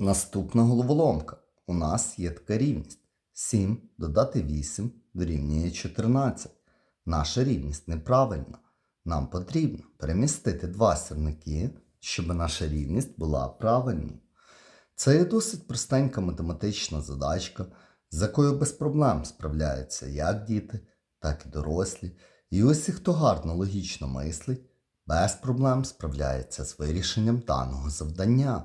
Наступна головоломка. У нас є така рівність. 7 додати 8 дорівнює 14. Наша рівність неправильна. Нам потрібно перемістити два сірники, щоб наша рівність була правильною. Це є досить простенька математична задачка, з якою без проблем справляються як діти, так і дорослі. І усі, хто гарно логічно мислить, без проблем справляється з вирішенням даного завдання.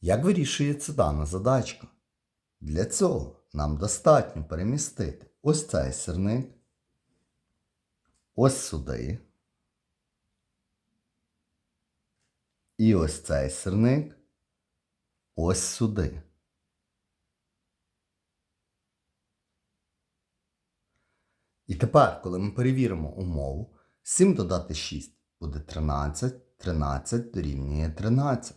Як вирішується дана задачка? Для цього нам достатньо перемістити ось цей сірник, ось сюди. І ось цей сірник ось сюди. І тепер, коли ми перевіримо умову, 7 додати 6 буде 13, 13 дорівнює 13.